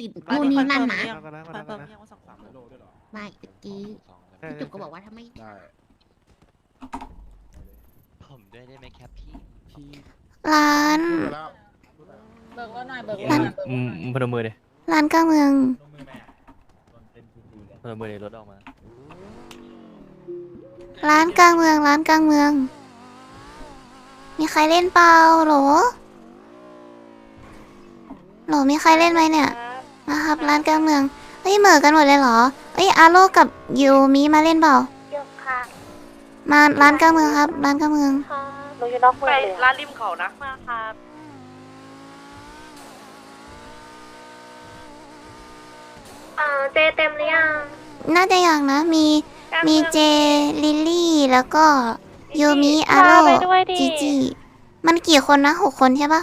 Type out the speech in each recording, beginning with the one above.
ติดร้านนู่นนี้นี่นั่นคอนะเฟิร์มหรือยังก็ได้ก็คได้อนเฟิร์มก็ได้ยังว่าสองสามโลด้วยเหรอไม่เมื่อกี้สองใช่พี่จุกก็บอกว่าถ้าไม่ได้ผมด้วยได้ไหมครับพี่พี่ร้านพูดไปแล้วเบิกรถหน่อยเบิกรถร้านหน่อยอืมอืมพนมมือเลยร้านกลางเมืองพนมมือเลยรถออกมาร้านกลางเมืองร้านกลางเมือง มีใครเล่นเปล่าโหลโหลมีใครเล่นไหมเนี่ย นะครับร้านกลางเมืองเฮ้ยเหมือกันหมดเลยเหรอเอ้ยอาโลกับยูมิมาเล่นเปล่าเยอะค่ะมาร้านกลางเมืองครับ ร้านกลางเมืองค่ะหนูอยู่นอกเมืไปองเลยร้านริมเขานะมาครับอ่าเจเต็มหรือยังน่าจะอย่างนะมีมีเจลิลลี่แล้วก็ยูมิอาโลไปด้วยดิจีจีมันกี่คนนะหกคนใช่ปะ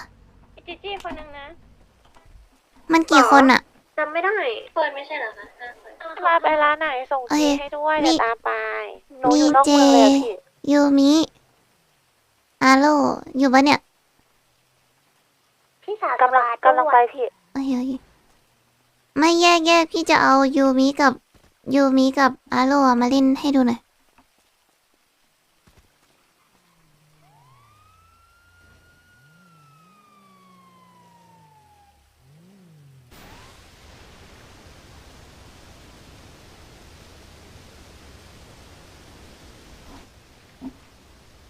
จีจี้คนนึงนะ มันกี่คนอะจำไม่ได้เฟิร์นไม่ใช่เหรอคะมาไปร้านไหนส่งโอเคจีให้ด้วยมีเดี๋ยวตามไปหนูมีอยู่นอกเจเมืองเลยอะพี่ยูมิอาโลอยู่ปะเนี่ย พี่สาวกำลังกำลังไปพี่โอเคโอเคไม่แยกแยกพี่จะเอายูมิกับยูมิกับอาโลอะมาเล่นให้ดูหน่อย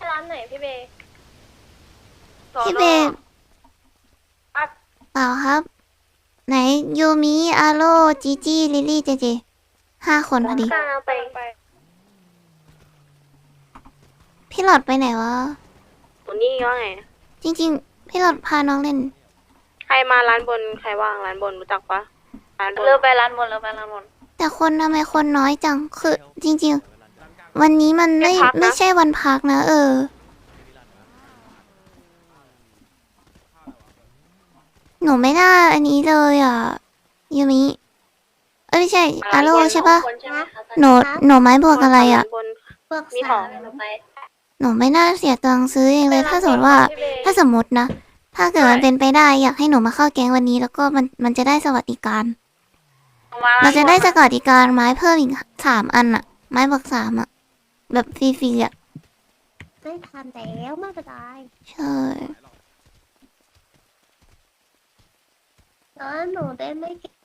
ร้านไหนพี่เบย์ พี่เบย์เปล่าครับ ไหนยูมิอาโลจีจีลิลลี่เจเจห้าคนพอดีกำลังไปพี่หลอดไปไหนวะตัวนี้ว่าไง จริง ๆ พี่หลอดพาน้องเล่น ใครมาร้านบน ใครว่างร้านบนรู้จักปะร้านบนเริ่มไปร้านบนเริ่มไปร้านบน แต่คนทำไมคนน้อยจัง คือ จริง ๆ วันนี้มันไม่ไม่พักนะไม่ใช่วันพักนะ เออ หนูไม่น่าอันนี้เลยอะยูมิเอ้ยไม่ใช่อาโลใช่ปะคนใช่ไหมคะหนูหนูไม้บวกอะไรอะบนพวกมีขสาองวไปหนูไม่น่าเสียตังค์ซื้อเองเลย ถ้าสมมติว่า ถ้าสมมตินะ ถ้าเกิดมันเป็นไปได้อยากให้หนูมาเข้าแก๊งวันนี้ แล้วก็มันมันจะได้สวัสดิการ เราจะได้สวัสดิการไม้เพิ่มอีกสามอันอะไม้บอกสามอะแบบฟรีๆอะไม่ทันแล้วไม่เป็นไร ใช่ แล้วหนูได้ไม่เก่ง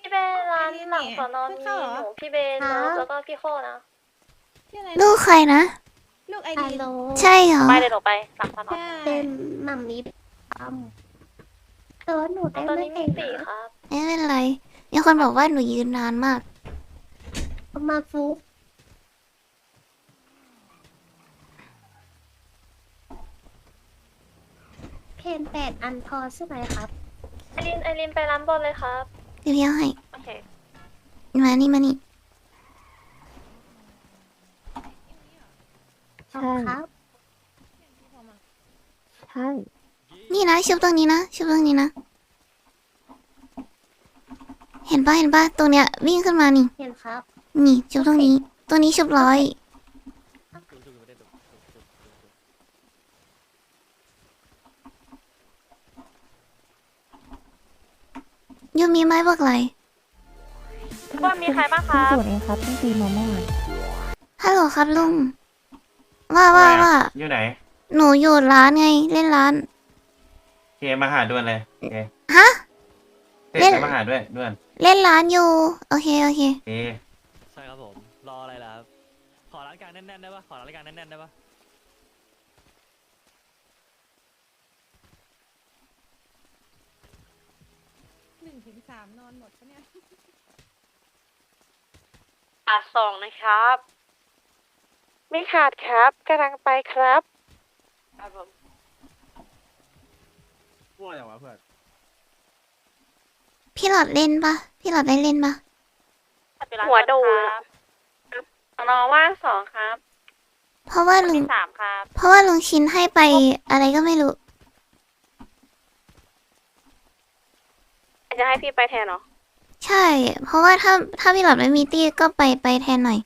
พี่เบย์ร้านหลังสอนอมีหนูพี่เบย์โน้ตแล้วก็พี่โคนะชื่ออะไรลูกใครนะ ลูกไอฮัดีลโหลใช่เหรอ ไปเดี๋ยวหนูไปหลังสอนอใช่เป็นหมัมมี่ทำแต่ว่าหนูได้ตอนไม่นี้มีเก่งสี่นะครับ ไม่เป็นไรมีคนบอกว่าหนูยืนนานมาก มาฟุก นแปดอันพอใช่ไหมครับ ไอรินไอรินไปร้านบนเลยครับ เดี๋ยวยังให้ โอเค มานี่มานี่ขอบคุณครับ ใช่นี่นะชุบตรงนี้นะชุบตรงนี้นะ เห็นปะเห็นปะตรงเนี้ยวิ่งขึ้นมานี่ เห็นครับ นี่ชุบตรงนี้ตรงนี้ชุบร้อย ยูมีไม้บอกอะไรว่ามีใครบ้างคเพิ่งรับตรวจเองครับเพิ่งตีมาเมื่อวานฮัลโหลครับลุง ว่าว่าว่า อยู่ไหนหนูอยู่ร้านไง เล่นร้าน เคมาหาด่วนเลยโอเคฮะเสร็จเล่นแล้วมาหาด้วยด่วนเล่นร้านอยู่ โอเคโอเคโอเคใช่ครับผม รออะไรล่ะครับ ขอร้านกลางแน่นๆได้ปะขอร้านกลางแน่นๆได้ปะ หนึ่งถึงสามนอนหมดปะเนี่ยอะสองนะครับ ไม่ขาดครับกำลังไปครับ ครับผมพูดอย่างวะเพื่อนพี่หลอดเล่นปะพี่หลอดได้เล่นปะหัวดูครับน้องว่างสองครับ เพราะว่าลุง ที่สามครับ เพราะว่าลุงชินให้ไปอะไรก็ไม่รู้ จะให้พี่ไปแทนเหรอ ใช่ เพราะว่าถ้าถ้าพี่หลับไม่มีตี้ก็ไปไปแทนหน่อย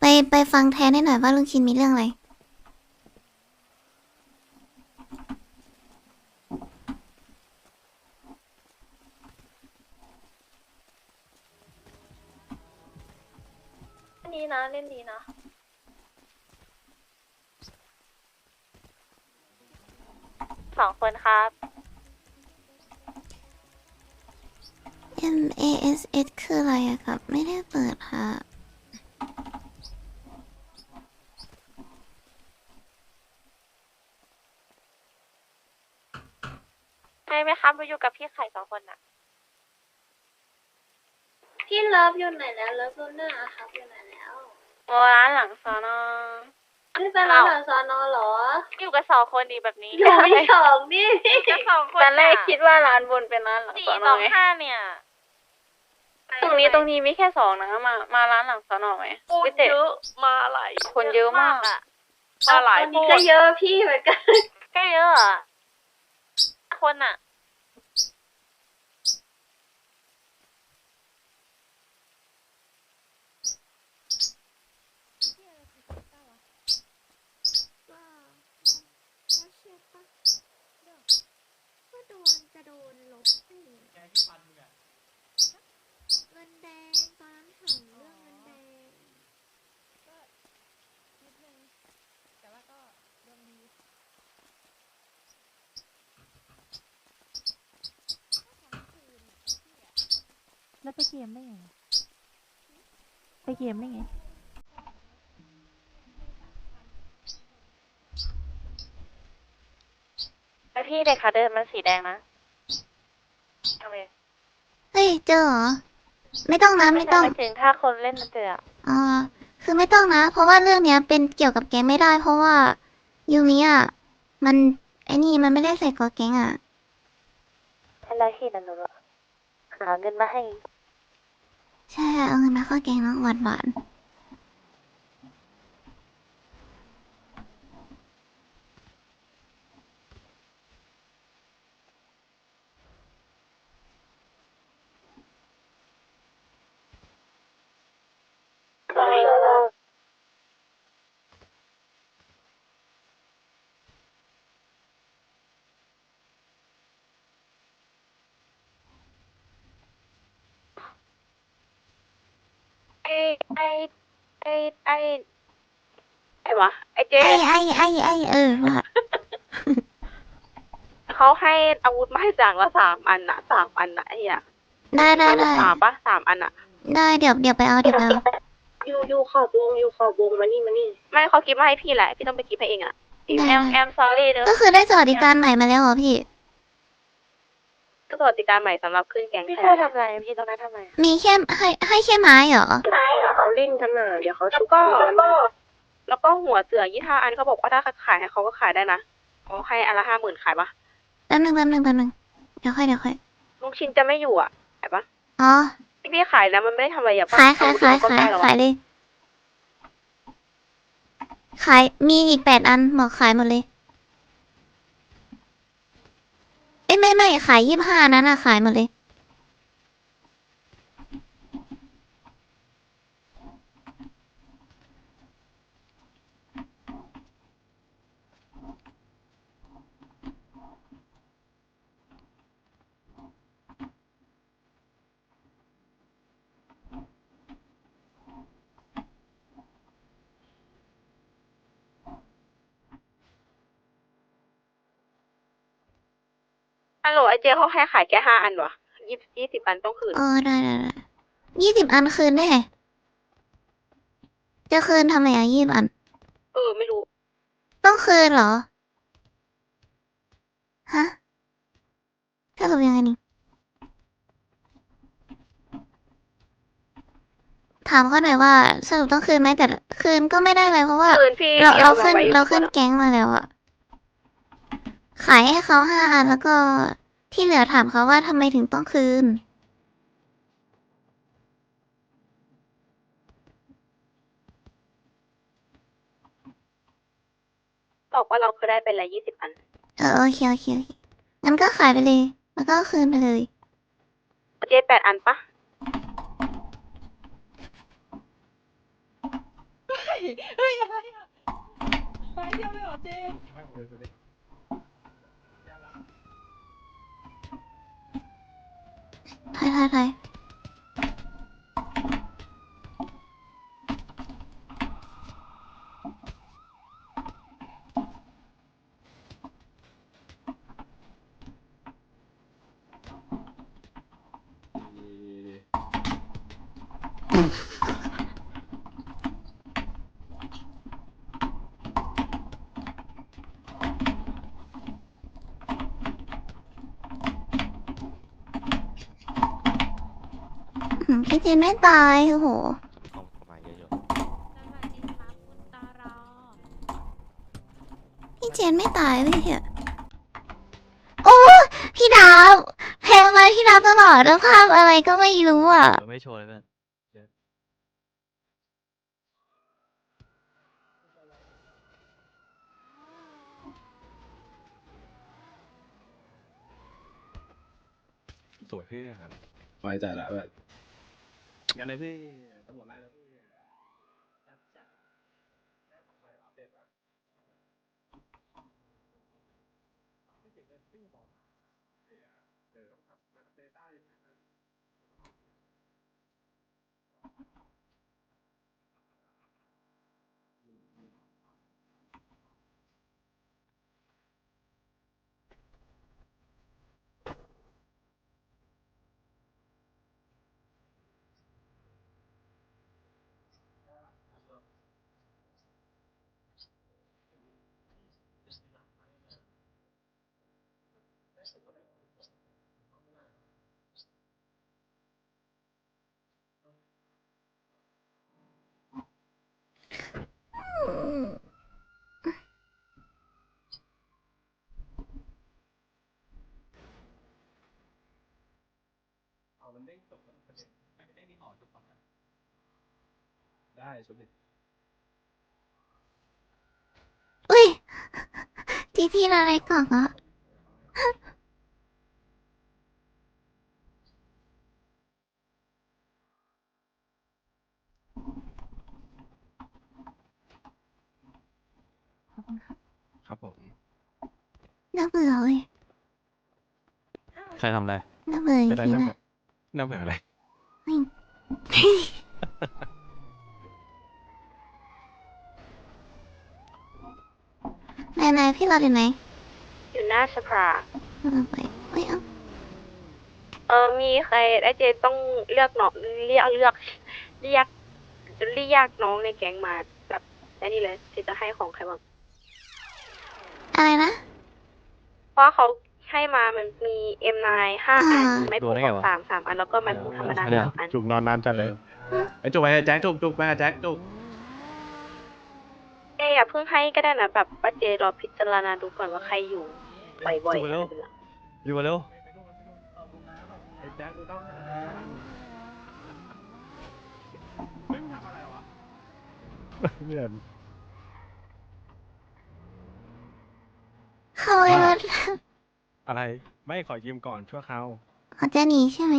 ไปไปฟังแทนให้หน่อยว่าลุงคินมีเรื่องอะไร ดีนะ เล่นดีนะ สองคนครับ M A S S คืออะไรอะครับ ไม่ได้เปิดค่ะ ใช่ไหมครับมาอยู่กับพี่ไข่สองคนน่ะ พี่เลิฟอยู่ไหนแล้วเลิฟลูน่าครับอยู่ไหนแล้วโอ้ร้านหลังสอนอพี่เป็นร้านหลังซอนอเหรออยู่กับสองคนดีแบบนี้อยู่ไม่สองนี่ กับสองคนตอนแรกคิดว่าร้านบนเป็นร้านหลังสี่สอนสอองไงห้าเนี่ย ตรงนี้ตรงนี้มีแค่สองนะมามาร้านหลังสอนอไหมคนพี่เต๋เยอะมาหลายคนเยอะมากอะมาหลายวันโพนี้ดก็เยอะพี่เหมือนกัน ก็เยอะอะคนอะว่าก็เชื่อปะเรื่องก็โดนจะโดนลบให้เงิน แดงตอนนั้นถามเรื่องเงินแดงก็นิดนึงแต่ว่าก็ดวงดีแล้วไปเกมได้ไง ไปเกมได้ไงแล้วพี่เด็กขาเดินมันสีแดงนะทำไมเฮ้ยเจอเหรอ ไม่ต้องนะไม่ต้องหมายถึงถ้าคนเล่นมันเจออะอ่าคือไม่ต้องนะ เพราะว่าเรื่องเนี้ยเป็นเกี่ยวกับแก๊งไม่ได้ เพราะว่ายูมิอะมันไอ้นี่มันไม่ได้ใส่กอแก๊งอะให้เราที่นั่นหนูอะหาเงินมาให้ ใช่เอาเงินมาเข้าแก๊งน้องหวานหวานๆ ไอไอไอไอไอวะไอเจ๊ไอ้ไอ้ไอ้ไอ้เออว่าเขาให้อาวุธมาให้จางละสามอันนะสามอันนะไอ้เหี้ยได้ได้ได้สามปะสามอันอะได้เดี๋ยวเดี๋ยวไปเอาเดี๋ยวไปเอาอยู่อยู่ขอบวงอยู่ขอบวงมานี่มานี่ไม่เขากิฟต์มาให้พี่แหละพี่ต้องไปกิฟต์ให้เองอะได้แอมแอมซอรี่เด้อก็คือได้สวัสดิการใหม่มาแล้วเหรอพี่ ก็สวัสดิการใหม่สำหรับขึ้นแก๊งพี่แทแค่นทำอะไรพี่ตรงนั้นทำไมมีแค่ให้ให้แค่ไม้เหรอ เขาเล่นกันน่ะเดี๋ยวเขาแล้วชุบก็ แล้วก็หัวเสือยี่ห้าอันเขาบอกว่าถ้าขายให้เขาก็ขายได้นะเขาให้อันละห้าหมื่นขายปะแป๊บนึงแป๊บนึงแป๊บนึงเดี๋ยวค่อยเดี๋ยวค่อยลุงชินจะไม่อยู่อะขายปะอ๋อที่พี่ขายแล้วมันไม่ได้ทำอะไรอย่าขายขายขายขายขายเลย ขายมีอีกแปดอันบอกขายหมดเลย เอ้ยไม่ไม่ขายยี่ห้านั้นอะขายหมดเลย ฮัลโหลไอเจเขาให้ขายแค่ห้าอันวะยี่ยี่สิบอันต้องคืน เออได้ได้ได้ยี่สิบอันคืนได้ไงจะคืนทำไมอะยี่สิบอัน เออ ไม่รู้ ต้องคืนเหรอ ฮะสรุปยังไงนี่ ถามเขาหน่อยว่าสรุปต้องคืนไหมแต่คืนก็ไม่ได้เลยเพราะว่า คืนพี่เราพี่เราอมขึ้นไว้อยู่เราขึ้นแก๊งมาแล้วอะ ขายให้เขาห้าอันแล้วก็ที่เหลือถามเขาว่าทำไมถึงต้องคืน บอกว่าเราเคยได้ไปแล้วยี่สิบอัน เออโอเคโอเคโอเคงั้นก็ขายไปเลย แล้วก็คืนไปเลย เจแปดอันปะเฮ้ยอะไรอะไปเดียวเลยเหรอเจถอยถอย thôi thôi thôi Yeah. พี่เจนไม่ตายโอ้โหของผมมาเยอะอยู่สวัสดีครับคุณตอรอพี่เจนไม่ตายเลยเหรอโอ้พี่ดาวแพงมาพี่ดาวตลอดแล้วภาพอะไรก็ไม่รู้อะเออไม่โชว์เลยเพื่อนเดี๋ยวสวยเพื่อน ไว้ใจละแบบ งั้นเลยพี่ตำรวจไล่แล้ว มันเด้งตกมันประเด็นไม่ได้นี่ห่อทุกฝั่งอะได้สมเด็จอุ้ยทีทีอะไรก่อนอะครับผมน่าเบื่อเลย ใครทำอะไรน่าเบื่อจเป็นไรริงน่าๆเบื่อะอ น่าเบื่ออะไรไหนไหนๆพี่เราอยู่ไหนอยู่หน้าสภาเออไปไม่เอาเออมีใครไอเจต้องเลือกน้องเรียกเลือกเรียกเรียกน้องในแก๊งมาแบบไอ้นี่เลยที่จะให้ของใครบ้างอะไรนะ เพราะเขา ให้มามันมีเอ็มนห้าอัน อ่า ไม้ดูปูได้ไงวะ สามสามอัน แล้วก็ไม้ปูธรรมดาเนี่ยสามอัน จุกนอนนานจัดเลยไอ้จุกไปแจ็คจุกจุกไปแจ็คจุกเอ้ยอย่าเพิ่งให้ก็ได้นะแบบป้าเจรอพิจารณาดูก่อนว่าใครอยู่บ่อยๆดูอะไรเร็วเป็นหลักอยู่มาเร็วไอ้แจ็คกูต้องเพื่อนเข้าไปรถ อะไรไม่ขอยืมก่อนชั่วคราวเขาจะหนีใช่ไหม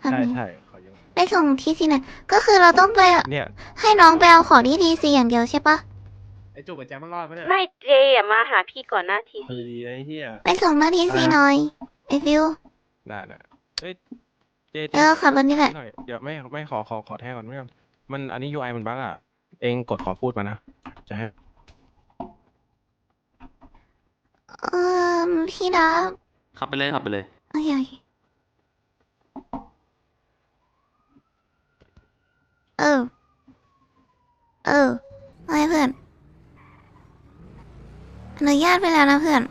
ใช่ทำไมใช่ขอยืมไปส่งที่ที่ไหนก็คือเราต้องไปเนี่ยให้น้องไปเอาของที่ทีซีอย่างเดียวใช่ปะไอ้จุกกับแจ็คมันรอดไหมเนี่ยไม่เจอะมาหาพี่ก่อนหน้าทีพอดีไอ้เหี้ยไปส่งหน้าทีซีหน่อยไอฟิว ได้ได้เอ้ยเจเจเออขับรถนี่แหละ หน่อยเดี๋ยวไม่ไม่ขอขอขอแท้ก่อนไม่งั้นมันอันนี้ UI มันบั๊กอะ เองกดขอพูดมานะจะให้เออพี่ดาว ขับไปเลยขับไปเลย โอเคโอเคเออ เอออะไรเพื่อน อนุญาตไปแล้วนะเพื่อน